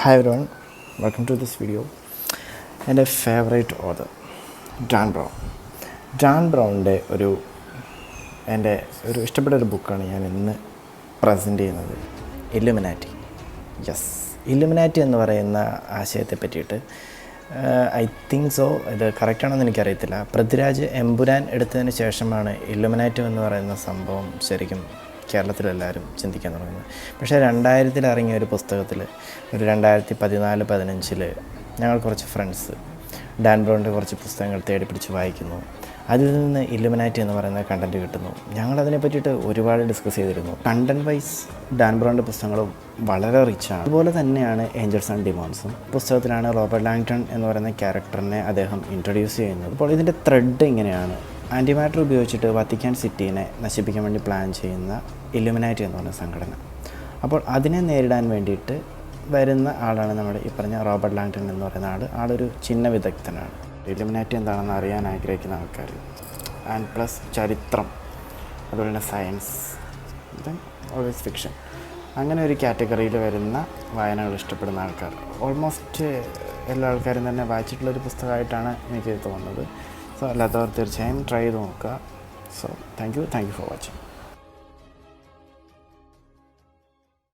Hi everyone welcome to this video എന്റെ favourite author Dan Brown Dan ബ്രൗണിന്റെ ഒരു എന്റെ ഒരു ഇഷ്ടപ്പെട്ട ഒരു ബുക്കാണ് ഞാൻ ഇന്ന് പ്രസന്റ് ചെയ്യുന്നത്. ഇല്ലുമിനാറ്റി യെസ് ഇല്ലുമിനാറ്റി എന്ന് പറയുന്ന ആശയത്തെ പറ്റിയിട്ട് ഐ തിങ്ക് സോ ഇത് കറക്റ്റാണെന്ന് എനിക്കറിയത്തില്ല. പൃഥ്വിരാജ് എമ്പുരാൻ എടുത്തതിന് ശേഷമാണ് ഇല്ലുമിനാറ്റി എന്ന് പറയുന്ന സംഭവം ശരിക്കും കേരളത്തിലെല്ലാവരും ചിന്തിക്കാൻ തുടങ്ങുന്നത്. പക്ഷേ രണ്ടായിരത്തിൽ ഇറങ്ങിയ ഒരു പുസ്തകത്തിൽ ഒരു രണ്ടായിരത്തി പതിനാല് പതിനഞ്ചിൽ ഞങ്ങൾ കുറച്ച് ഫ്രണ്ട്സ് ഡാൻ ബ്രൗണിന്റെ കുറച്ച് പുസ്തകങ്ങൾ തേടി പിടിച്ച് വായിക്കുന്നു. അതിൽ നിന്ന് ഇലുമിനാറ്റി എന്ന് പറയുന്ന കണ്ടന്റ് കിട്ടുന്നു. ഞങ്ങൾ അതിനെ പറ്റിയിട്ട് ഒരുപാട് ഡിസ്കസ് ചെയ്തിരുന്നു. കണ്ടന്റ് വൈസ് ഡാൻ ബ്രൗണിന്റെ പുസ്തകങ്ങളും വളരെ റിച്ചാണ് അതുപോലെ തന്നെയാണ് ഏഞ്ചൽസ് ആൻഡ് ഡിമോൺസും. പുസ്തകത്തിലാണ് റോബർട്ട് ലാങ്ടൺ എന്ന് പറയുന്ന ക്യാരക്ടറിനെ അദ്ദേഹം ഇൻട്രൊഡ്യൂസ് ചെയ്യുന്നത്. അപ്പോൾ ഇതിന്റെ ത്രെഡ് ഇങ്ങനെയാണ്. ആന്റിമാറ്റർ ഉപയോഗിച്ചിട്ട് വത്തിക്കാൻ സിറ്റീനെ നശിപ്പിക്കാൻ വേണ്ടി പ്ലാൻ ചെയ്യുന്ന ഇലുമിനാറ്റി എന്ന് പറയുന്ന സംഘടന. അപ്പോൾ അതിനെ നേരിടാൻ വേണ്ടിയിട്ട് വരുന്ന ആളാണ് നമ്മുടെ ഈ പറഞ്ഞ റോബർട്ട് ലാങ്ടൺ എന്ന് പറയുന്ന ആൾ ആളൊരു ചിഹ്ന വിദഗ്ധനാണ്. ഇലുമിനാറ്റി എന്താണെന്ന് അറിയാൻ ആഗ്രഹിക്കുന്ന ആൾക്കാർ ആൻഡ് പ്ലസ് ചരിത്രം. അതുപോലെ തന്നെ സയൻസ് ദെൻ ഓൾവേസ് ഫിക്ഷൻ അങ്ങനെ ഒരു കാറ്റഗറിയിൽ വരുന്ന വായനകൾ ഇഷ്ടപ്പെടുന്ന ആൾക്കാർ. ഓൾമോസ്റ്റ് എല്ലാ ആൾക്കാരും തന്നെ വായിച്ചിട്ടുള്ളൊരു പുസ്തകമായിട്ടാണ് എനിക്ക് തോന്നുന്നത്. സോ അല്ലാത്തവർ തീർച്ചയായും ട്രൈ ചെയ്ത് നോക്കുക so thank you thank you for watching